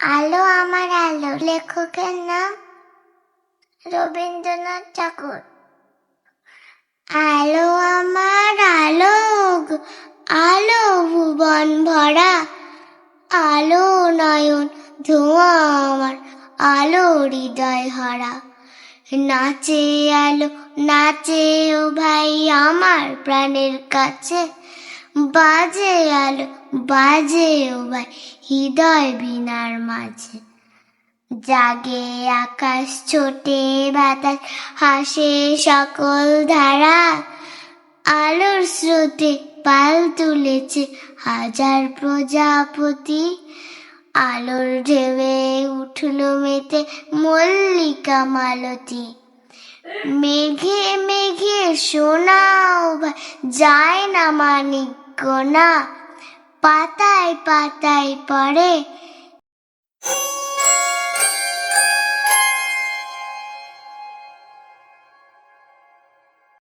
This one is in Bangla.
আলো আমার আলো। লেখকের নাম রবীন্দ্রনাথ ঠাকুর। আলো আমার আলো আলো ভুবন ভরা। আলো নয়ন ধোঁয়া আমার, আলো হৃদয় হরা। নাচে আলো নাচে ও ভাই আমার প্রাণের কাছে। বাজে আলো, বাজে ও ভাই হৃদয় বিনার মাঝে। জাগে আকাশ, ছোটে বাতাস, হাসে সকল ধারা। আলোর স্রোতে পাল তুলেছে হাজার প্রজাপতি। আলোর ঢেবে উঠল মেতে মল্লিকা মালতী। মেঘে মেঘে শোনাও যায় না মানিক। গোনা। পাতায় পাতায় পড়ে